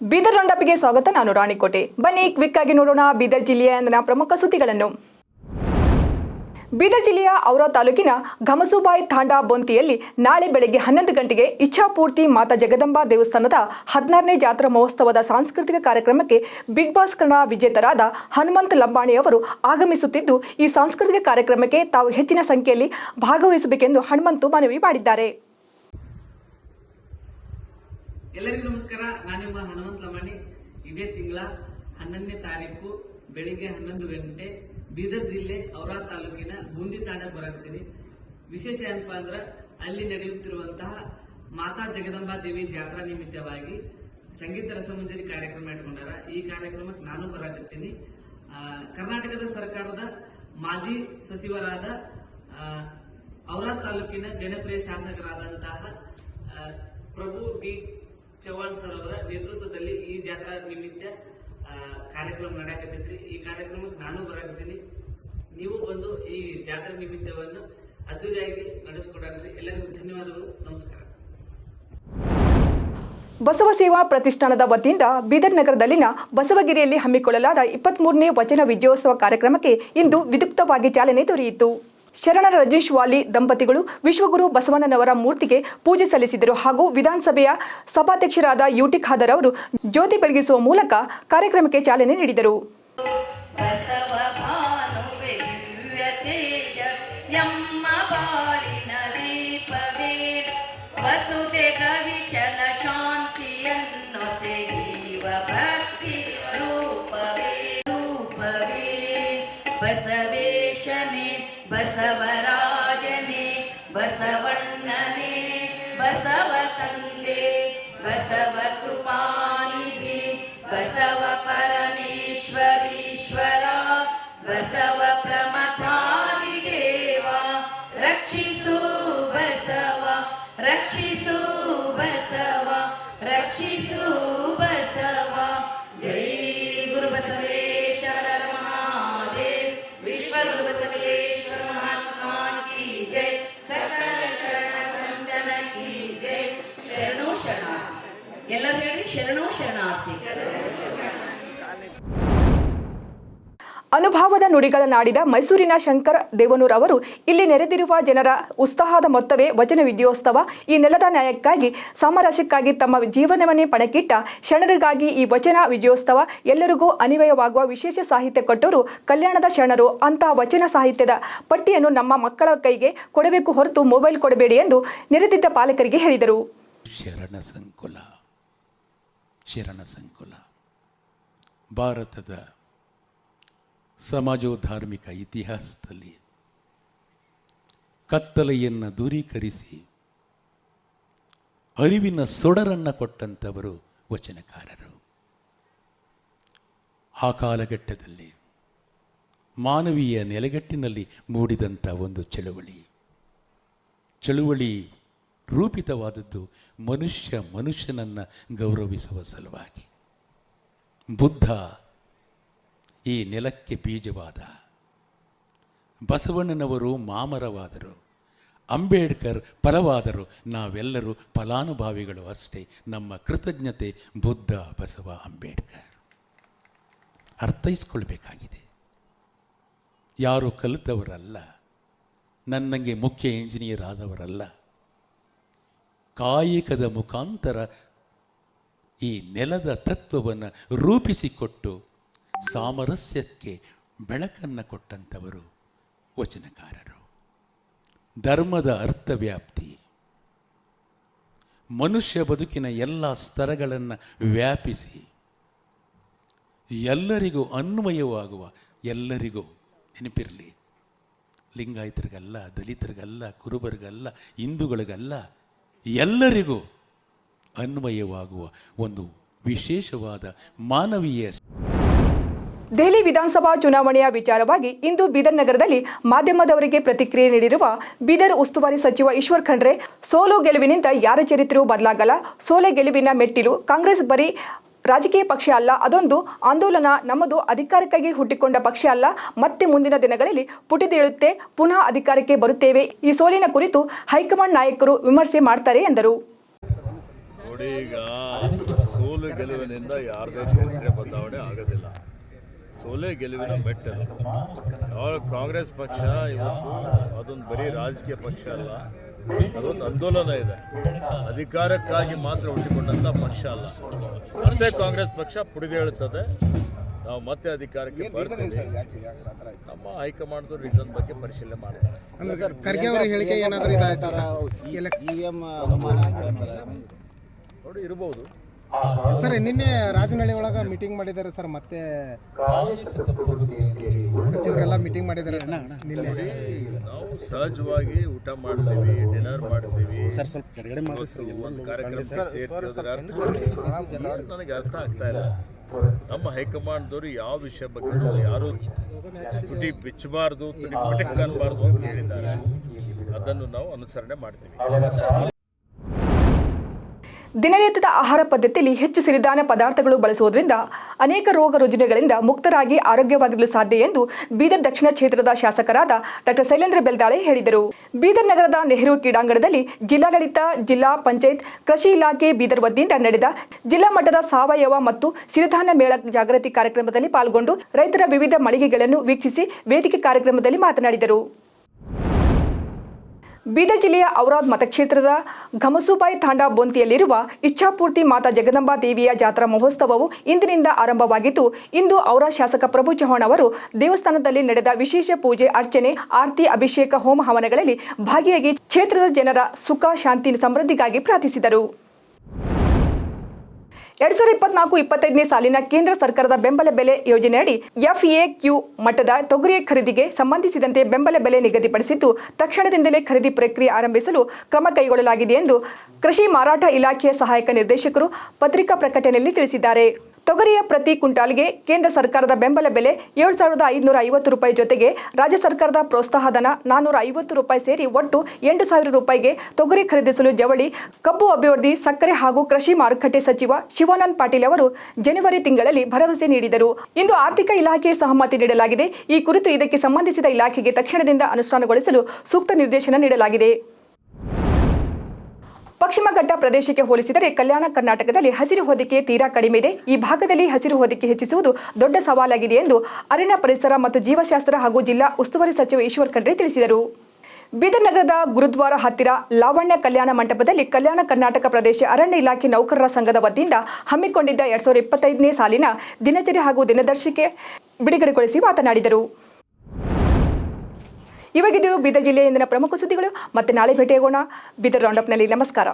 ಬೀದರ್ ರೌಂಡಪ್ಗೆ ಸ್ವಾಗತ, ನಾನು ರಾಣಿಕೋಟೆ. ಬನ್ನಿ ಕ್ವಿಕ್ ಆಗಿ ನೋಡೋಣ ಬೀದರ್ ಜಿಲ್ಲೆಯ ಅಂದಿನ ಪ್ರಮುಖ ಸುದ್ದಿಗಳನ್ನು. ಬೀದರ್ ಜಿಲ್ಲೆಯ ಔರಾ ತಾಲೂಕಿನ ಘಮಸುಬಾಯಿ ತಾಂಡಾ ಬೊಂತಿಯಲ್ಲಿ ನಾಳೆ ಬೆಳಗ್ಗೆ ಹನ್ನೊಂದು ಗಂಟೆಗೆ ಇಚ್ಛಾಪೂರ್ತಿ ಮಾತಾ ಜಗದಂಬಾ ದೇವಸ್ಥಾನದ ಹದಿನಾರನೇ ಜಾತ್ರಾ ಮಹೋತ್ಸವದ ಸಾಂಸ್ಕೃತಿಕ ಕಾರ್ಯಕ್ರಮಕ್ಕೆ ಬಿಗ್ ಬಾಸ್ ಕನ್ನಡ ವಿಜೇತರಾದ ಹನುಮಂತ್ ಲಂಬಾಣಿ ಅವರು ಆಗಮಿಸುತ್ತಿದ್ದು, ಈ ಸಾಂಸ್ಕೃತಿಕ ಕಾರ್ಯಕ್ರಮಕ್ಕೆ ತಾವು ಹೆಚ್ಚಿನ ಸಂಖ್ಯೆಯಲ್ಲಿ ಭಾಗವಹಿಸಬೇಕೆಂದು ಹನುಮಂತು ಮನವಿ ಮಾಡಿದ್ದಾರೆ. ಎಲ್ಲರಿಗೂ ನಮಸ್ಕಾರ. ನಾನು ನಿಮ್ಮ ಇದೇ ತಿಂಗಳ ಹನ್ನೊಂದನೇ ತಾರೀಕು ಬೆಳಿಗ್ಗೆ ಹನ್ನೊಂದು ಗಂಟೆ ಬೀದರ್ ಜಿಲ್ಲೆ ಔರಾ ತಾಲೂಕಿನ ಬೂಂದಿ ತಾಂಡಕ್ಕೆ ಬರಾಗ್ತೀನಿ ವಿಶೇಷ ಏನಪ್ಪಾ ಅಂದ್ರೆ ಅಲ್ಲಿ ನಡೆಯುತ್ತಿರುವಂತಹ ಮಾತಾ ಜಗದಂಬಾ ದೇವಿ ಜಾತ್ರಾ ನಿಮಿತ್ತವಾಗಿ ಸಂಗೀತ ರಸಮಂಜರಿ ಕಾರ್ಯಕ್ರಮ ಇಟ್ಕೊಂಡಾರ. ಈ ಕಾರ್ಯಕ್ರಮಕ್ಕೆ ನಾನು ಬರಾಕತ್ತೀನಿ ಕರ್ನಾಟಕದ ಸರ್ಕಾರದ ಮಾಜಿ ಸಚಿವರಾದ ಔರಾ ತಾಲೂಕಿನ ಜನಪ್ರಿಯ ಶಾಸಕರಾದಂತಹ ಪ್ರಭು ಬಿ ಚವ್ಹಾಣ್ ಸರ್ ಅವರ ನೇತೃತ್ವದಲ್ಲಿ ಈ ಜಾತ್ರಾ ನಿಮಿತ್ತ ಕಾರ್ಯಕ್ರಮ ನಡೆಯಕತ್ತೈತ್ರಿ ಈ ಕಾರ್ಯಕ್ರಮಕ್ಕೆ ನಾನು ಬರಾಕತ್ತೀನಿ. ನೀವು ಬಂದು ಈ ಜಾತ್ರಾ ನಿಮಿತ್ತವನ್ನು ಅದ್ದೂರಿಯಾಗಿ ನಡೆಸ್ಕೊಡ್ರಿ ಎಲ್ಲರಿಗೂ ಧನ್ಯವಾದಗಳು. ನಮಸ್ಕಾರ. ಬಸವ ಸೇವಾ ಪ್ರತಿಷ್ಠಾನದ ವತಿಯಿಂದ ಬೀದರ್ ನಗರದಲ್ಲಿನ ಬಸವಗಿರಿಯಲ್ಲಿ ಹಮ್ಮಿಕೊಳ್ಳಲಾದ ಇಪ್ಪತ್ಮೂರನೇ ವಚನ ವಿಜಯೋತ್ಸವ ಕಾರ್ಯಕ್ರಮಕ್ಕೆ ಇಂದು ವಿದ್ಯುಕ್ತವಾಗಿ ಚಾಲನೆ ದೊರೆಯಿತು. ಶರಣರ ರಜೇಶ್ ವಾಲಿ ದಂಪತಿಗಳು ವಿಶ್ವಗುರು ಬಸವಣ್ಣನವರ ಮೂರ್ತಿಗೆ ಪೂಜೆ ಸಲ್ಲಿಸಿದರು ಹಾಗೂ ವಿಧಾನಸಭೆಯ ಸಭಾಧ್ಯಕ್ಷರಾದ ಯುಟಿ ಖಾದರ್ ಅವರು ಜ್ಯೋತಿ ಬೆಳಗಿಸುವ ಮೂಲಕ ಕಾರ್ಯಕ್ರಮಕ್ಕೆ ಚಾಲನೆ ನೀಡಿದರು. ಎಲ್ಲರೂ ಹೇಳಿ ಶರಣೋ ಶರಣಾರ್ಥಿ ಅನುಭವದ ನುಡಿಗಳನ್ನಾಡಿದ ಮೈಸೂರಿನ ಶಂಕರ ದೇವನೂರ್ ಅವರು ಇಲ್ಲಿ ನೆರೆದಿರುವ ಜನರ ಉತ್ಸಾಹದ ಮೊತ್ತವೇ ವಚನ ವಿದ್ಯೋತ್ಸವ ಈ ನೆಲದ ನ್ಯಾಯಕ್ಕಾಗಿ, ಸಾಮರಸ್ಯಕ್ಕಾಗಿ ತಮ್ಮ ಜೀವನವನ್ನೇ ಪಣಕ್ಕಿಟ್ಟ ಶರಣರಿಗಾಗಿ ಈ ವಚನ ವಿಜಯೋತ್ಸವ ಎಲ್ಲರಿಗೂ ಅನ್ವಯವಾಗುವ ವಿಶೇಷ ಸಾಹಿತ್ಯ ಕೊಟ್ಟವರು ಕಲ್ಯಾಣದ ಶರಣರು. ಅಂತಹ ವಚನ ಸಾಹಿತ್ಯದ ಪಟ್ಟಿಯನ್ನು ನಮ್ಮ ಮಕ್ಕಳ ಕೈಗೆ ಕೊಡಬೇಕು ಹೊರತು ಮೊಬೈಲ್ ಕೊಡಬೇಡಿ ಎಂದು ನೆರೆದಿದ್ದ ಪಾಲಕರಿಗೆ ಹೇಳಿದರು. ಶರಣ ಸಂಕುಲ ಶರಣ ಸಂಕುಲ. ಭಾರತದ ಸಮಾಜೋಧಾರ್ಮಿಕ ಇತಿಹಾಸದಲ್ಲಿ ಕತ್ತಲೆಯನ್ನು ದೂರೀಕರಿಸಿ ಅರಿವಿನ ಸೊಡರನ್ನು ಕೊಟ್ಟಂಥವರು ವಚನಕಾರರು. ಆ ಕಾಲಘಟ್ಟದಲ್ಲಿ ಮಾನವೀಯ ನೆಲೆಗಟ್ಟಿನಲ್ಲಿ ಮೂಡಿದಂಥ ಒಂದು ಚಳುವಳಿ. ಚಳುವಳಿ ರೂಪಿತವಾದದ್ದು ಮನುಷ್ಯ ಮನುಷ್ಯನನ್ನು ಗೌರವಿಸುವ ಸಲುವಾಗಿ. ಬುದ್ಧ ಈ ನೆಲಕ್ಕೆ ಬೀಜವಾದ. ಬಸವಣ್ಣನವರು ಮಾಮರವಾದರು. ಅಂಬೇಡ್ಕರ್ ಫಲವಾದರು ನಾವೆಲ್ಲರೂ ಫಲಾನುಭವಿಗಳು ಅಷ್ಟೇ. ನಮ್ಮ ಕೃತಜ್ಞತೆ ಬುದ್ಧ, ಬಸವ, ಅಂಬೇಡ್ಕರ್. ಅರ್ಥೈಸ್ಕೊಳ್ಬೇಕಾಗಿದೆ. ಯಾರು ಕಲಿತವರಲ್ಲ. ನನ್ನಂಗೆ ಮುಖ್ಯ ಇಂಜಿನಿಯರ್ ಆದವರಲ್ಲ. ಕಾಯಿಕದ ಮುಖಾಂತರ ಈ ನೆಲದ ತತ್ವವನ್ನು ರೂಪಿಸಿಕೊಟ್ಟು ಸಾಮರಸ್ಯಕ್ಕೆ ಬೆಳಕನ್ನು ಕೊಟ್ಟಂಥವರು ವಚನಕಾರರು. ಧರ್ಮದ ಅರ್ಥವ್ಯಾಪ್ತಿ. ಮನುಷ್ಯ ಬದುಕಿನ ಎಲ್ಲ ಸ್ತರಗಳನ್ನು ವ್ಯಾಪಿಸಿ ಎಲ್ಲರಿಗೂ ಅನ್ವಯವಾಗುವ ಎಲ್ಲರಿಗೂ ನೆನಪಿರಲಿ. ಲಿಂಗಾಯತರಿಗಲ್ಲ, ದಲಿತರಿಗಲ್ಲ, ಕುರುಬರಿಗಲ್ಲ, ಹಿಂದೂಗಳಿಗಲ್ಲ, ಎಲ್ಲರಿಗೂ ಅನ್ವಯವಾಗುವ ಒಂದು ವಿಶೇಷವಾದ ಮಾನವೀಯ ದೆಹಲಿ ವಿಧಾನಸಭಾ ಚುನಾವಣೆಯ ವಿಚಾರವಾಗಿ ಇಂದು ಬೀದರ್ ನಗರದಲ್ಲಿ ಮಾಧ್ಯಮದವರಿಗೆ ಪ್ರತಿಕ್ರಿಯೆ ನೀಡಿರುವ ಬೀದರ್ ಉಸ್ತುವಾರಿ ಸಚಿವ ಈಶ್ವರ್ ಖಂಡ್ರೆ, ಸೋಲು ಗೆಲುವಿನಿಂದ ಯಾರ ಚರಿತ್ರೆಯೂ ಬದಲಾಗಲ್ಲ, ಸೋಲೆ ಗೆಲುವಿನ ಮೆಟ್ಟಿಲು ಕಾಂಗ್ರೆಸ್ ಬರೀ ರಾಜಕೀಯ ಪಕ್ಷ ಅಲ್ಲ, ಅದೊಂದು ಆಂದೋಲನ, ನಮ್ಮದು ಅಧಿಕಾರಕ್ಕಾಗಿ ಹುಟ್ಟಿಕೊಂಡ ಪಕ್ಷ ಅಲ್ಲ, ಮತ್ತೆ ಮುಂದಿನ ದಿನಗಳಲ್ಲಿ ಪುಟಿದೇಳುತ್ತೆ, ಪುನಃ ಅಧಿಕಾರಕ್ಕೆ ಬರುತ್ತೇವೆ, ಈ ಸೋಲಿನ ಕುರಿತು ಹೈಕಮಾಂಡ್ ನಾಯಕರು ವಿಮರ್ಶೆ ಮಾಡ್ತಾರೆ ಎಂದರು. ಸೋಲು ಗೆಲುವಿನಿಂದ ಬದಲಾವಣೆ ಆಗೋದಿಲ್ಲ. ಸೋಲೆ ಗೆಲುವಿನ ಮೆಟ್ಟಲು ಯಾವ ಕಾಂಗ್ರೆಸ್ ಪಕ್ಷ ಇವತ್ತು ಅದೊಂದು ಬರೀ ರಾಜಕೀಯ ಪಕ್ಷ ಅಲ್ಲ ಅದೊಂದು ಆಂದೋಲನ ಇದೆ. ಅಧಿಕಾರಕ್ಕಾಗಿ ಮಾತ್ರ ಹುಟ್ಟಿಕೊಂಡಂತ ಪಕ್ಷ ಅಲ್ಲ. ಮತ್ತೆ ಕಾಂಗ್ರೆಸ್ ಪಕ್ಷ ಪುಡಿದೇಳುತ್ತದೆ ನಾವು ಮತ್ತೆ ಅಧಿಕಾರಕ್ಕೆ ಬರ್ತೀವಿ. ನಮ್ಮ ಹೈಕಮಾಂಡ್ ರೀಸನ್ ಬಗ್ಗೆ ಪರಿಶೀಲನೆ ಮಾಡ್ತಾರೆ. ಅಂದ್ರೆ ಸರ್ ಖರ್ಗೆ ಹೇಳಿಕೆ ಏನಾದರೂ ಇದಾಯ್ತಾ ನೋಡಿ ಇರ್ಬೋದು. ಸರ್ ನಿನ್ನೆ ರಾಜನಹಳ್ಳಿ ಒಳಗ ಮೀಟಿಂಗ್ ಮಾಡಿದ್ದಾರೆ ಸರ್ ಮತ್ತೆ ಸಚಿವರೆಲ್ಲ ಮೀಟಿಂಗ್ ಮಾಡಿದ್ದಾರೆ ನಿನ್ನೆ. ನಾವು ಸಹಜವಾಗಿ ಊಟ ಮಾಡ್ತೀವಿ ಡಿನ್ನರ್ ಮಾಡ್ತೀವಿ ಸರ್ ಸ್ವಲ್ಪ ಕೆಳಗಡೆ ಒಂದು ಕಾರ್ಯಕ್ರಮ ಸೇರ್ತಿರೋದ್ರ ಅರ್ಥ ನನಗೆ ಅರ್ಥ ಆಗ್ತಾ ಇಲ್ಲ. ನಮ್ಮ ಹೈಕಮಾಂಡ್ದವರು ಯಾವ ವಿಷಯ ಬಗ್ಗೆ ಯಾರು ತುಟಿ ಬಿಚ್ಚಬಾರ್ದು ತುಟಿ ಪಟಕ್ ಅನ್ಬಾರ್ದು ಅಂತ ಹೇಳಿದ್ದಾರೆ. ಅದನ್ನು ನಾವು ಅನುಸರಣೆ ಮಾಡ್ತೀವಿ. ದಿನನಿತ್ಯದ ಆಹಾರ ಪದ್ಧತಿಯಲ್ಲಿ ಹೆಚ್ಚು ಸಿರಿಧಾನ್ಯ ಪದಾರ್ಥಗಳು ಬಳಸುವುದರಿಂದ ಅನೇಕ ರೋಗ ರುಜಿನಗಳಿಂದ ಮುಕ್ತರಾಗಿ ಆರೋಗ್ಯವಾಗಿರಲು ಸಾಧ್ಯ ಎಂದು ಬೀದರ್ ದಕ್ಷಿಣ ಕ್ಷೇತ್ರದ ಶಾಸಕರಾದ ಡಾಕ್ಟರ್ ಶೈಲೇಂದ್ರ ಬೆಲ್ದಾಳೆ ಹೇಳಿದರು. ಬೀದರ್ ನಗರದ ನೆಹರು ಕ್ರೀಡಾಂಗಣದಲ್ಲಿ ಜಿಲ್ಲಾಡಳಿತ, ಜಿಲ್ಲಾ ಪಂಚಾಯತ್, ಕೃಷಿ ಇಲಾಖೆ, ಬೀದರ್ ವತಿಯಿಂದ ನಡೆದ ಜಿಲ್ಲಾ ಮಟ್ಟದ ಸಾವಯವ ಮತ್ತು ಸಿರಿಧಾನ್ಯ ಮೇಳ ಜಾಗೃತಿ ಕಾರ್ಯಕ್ರಮದಲ್ಲಿ ಪಾಲ್ಗೊಂಡು ರೈತರ ವಿವಿಧ ಮಳಿಗೆಗಳನ್ನು ವೀಕ್ಷಿಸಿ ವೇದಿಕೆ ಕಾರ್ಯಕ್ರಮದಲ್ಲಿ ಮಾತನಾಡಿದರು. ಬೀದರ್ ಜಿಲ್ಲೆಯ ಔರಾದ್ ಮತಕ್ಷೇತ್ರದ ಘಮಸುಬಾಯಿ ತಾಂಡಾ ಬೋಂತಿಯಲ್ಲಿರುವ ಇಚ್ಛಾಪೂರ್ತಿ ಮಾತಾ ಜಗದಂಬಾ ದೇವಿಯ ಜಾತ್ರಾ ಮಹೋತ್ಸವವು ಇಂದಿನಿಂದ ಆರಂಭವಾಗಿದ್ದು, ಇಂದು ಔರಾ ಶಾಸಕ ಪ್ರಭು ಚೌಹಾಣ್ ಅವರು ದೇವಸ್ಥಾನದಲ್ಲಿ ನಡೆದ ವಿಶೇಷ ಪೂಜೆ, ಅರ್ಚನೆ, ಆರತಿ, ಅಭಿಷೇಕ, ಹೋಮ ಹವನಗಳಲ್ಲಿ ಭಾಗಿಯಾಗಿ ಕ್ಷೇತ್ರದ ಜನರ ಸುಖ, ಶಾಂತಿ, ಸಮೃದ್ಧಿಗಾಗಿ ಪ್ರಾರ್ಥಿಸಿದರು. ಎರಡ್ ಸಾವಿರದ ಇಪ್ಪತ್ನಾಲ್ಕು ಇಪ್ಪತ್ತೈದನೇ ಸಾಲಿನ ಕೇಂದ್ರ ಸರ್ಕಾರದ ಬೆಂಬಲ ಬೆಲೆ ಯೋಜನೆಯಡಿ ಎಫ್ಎಕ್ಯೂ ಮಟ್ಟದ ತೊಗರಿಯ ಖರೀದಿಗೆ ಸಂಬಂಧಿಸಿದಂತೆ ಬೆಂಬಲ ಬೆಲೆ ನಿಗದಿಪಡಿಸಿದ್ದು, ತಕ್ಷಣದಿಂದಲೇ ಖರೀದಿ ಪ್ರಕ್ರಿಯೆ ಆರಂಭಿಸಲು ಕ್ರಮ ಕೈಗೊಳ್ಳಲಾಗಿದೆ ಎಂದು ಕೃಷಿ ಮಾರಾಟ ಇಲಾಖೆಯ ಸಹಾಯಕ ನಿರ್ದೇಶಕರು ಪತ್ರಿಕಾ ಪ್ರಕಟಣೆಯಲ್ಲಿ ತಿಳಿಸಿದ್ದಾರೆ. ತೊಗರಿಯ ಪ್ರತಿ ಕ್ವಿಂಟಾಲ್ಗೆ ಕೇಂದ್ರ ಸರ್ಕಾರದ ಬೆಂಬಲ ಬೆಲೆ ಏಳು ಸಾವಿರದ ಐದುನೂರ ಐವತ್ತು ರೂಪಾಯಿ ಜೊತೆಗೆ ರಾಜ್ಯ ಸರ್ಕಾರದ ಪ್ರೋತ್ಸಾಹಧನ ನಾನ್ನೂರ ಐವತ್ತು ರೂಪಾಯಿ ಸೇರಿ ಒಟ್ಟು ಎಂಟು ಸಾವಿರ ರೂಪಾಯಿಗೆ ತೊಗರಿ ಖರೀದಿಸಲು ಜವಳಿ, ಕಬ್ಬು ಅಭಿವೃದ್ಧಿ, ಸಕ್ಕರೆ ಹಾಗೂ ಕೃಷಿ ಮಾರುಕಟ್ಟೆ ಸಚಿವ ಶಿವಾನಂದ್ ಪಾಟೀಲ್ ಅವರು ಜನವರಿ ತಿಂಗಳಲ್ಲಿ ಭರವಸೆ ನೀಡಿದರು. ಇಂದು ಆರ್ಥಿಕ ಇಲಾಖೆಯ ಸಹಮತಿ ನೀಡಲಾಗಿದೆ. ಈ ಕುರಿತು ಇದಕ್ಕೆ ಸಂಬಂಧಿಸಿದ ಇಲಾಖೆಗೆ ತಕ್ಷಣದಿಂದ ಅನುಷ್ಠಾನಗೊಳಿಸಲು ಸೂಕ್ತ ನಿರ್ದೇಶನ ನೀಡಲಾಗಿದೆ. ಪಶ್ಚಿಮ ಘಟ್ಟ ಪ್ರದೇಶಕ್ಕೆ ಹೋಲಿಸಿದರೆ ಕಲ್ಯಾಣ ಕರ್ನಾಟಕದಲ್ಲಿ ಹಸಿರು ಹೊದಿಕೆ ತೀರಾ ಕಡಿಮೆ ಇದೆ. ಈ ಭಾಗದಲ್ಲಿ ಹಸಿರು ಹೊದಿಕೆ ಹೆಚ್ಚಿಸುವುದು ದೊಡ್ಡ ಸವಾಲಾಗಿದೆ ಎಂದು ಅರಣ್ಯ ಪರಿಸರ ಮತ್ತು ಜೀವಶಾಸ್ತ್ರ ಹಾಗೂ ಜಿಲ್ಲಾ ಉಸ್ತುವಾರಿ ಸಚಿವ ಈಶ್ವರ್ ಖಂಡ್ರೆ ತಿಳಿಸಿದರು. ಬೀದರ್ ನಗರದ ಗುರುದ್ವಾರ ಹತ್ತಿರ ಲಾವಣ್ಯ ಕಲ್ಯಾಣ ಮಂಟಪದಲ್ಲಿ ಕಲ್ಯಾಣ ಕರ್ನಾಟಕ ಪ್ರದೇಶ ಅರಣ್ಯ ಇಲಾಖೆ ನೌಕರರ ಸಂಘದ ವತಿಯಿಂದ ಹಮ್ಮಿಕೊಂಡಿದ್ದ ಎರಡ್ ಸಾವಿರದ ಇಪ್ಪತ್ತೈದನೇ ಸಾಲಿನ ದಿನಚರಿ ಹಾಗೂ ದಿನದರ್ಶಿಕೆ ಬಿಡುಗಡೆಗೊಳಿಸಿ ಮಾತನಾಡಿದರು. ಇವಾಗಿದ್ದು ಬೀದರ್ ಜಿಲ್ಲೆಯ ಇಂದಿನ ಪ್ರಮುಖ ಸುದ್ದಿಗಳು. ಮತ್ತೆ ನಾಳೆ ಭೇಟಿಯಾಗೋಣ. ಬೀದರ್ ರೌಂಡಪ್ನಲ್ಲಿ ನಮಸ್ಕಾರ.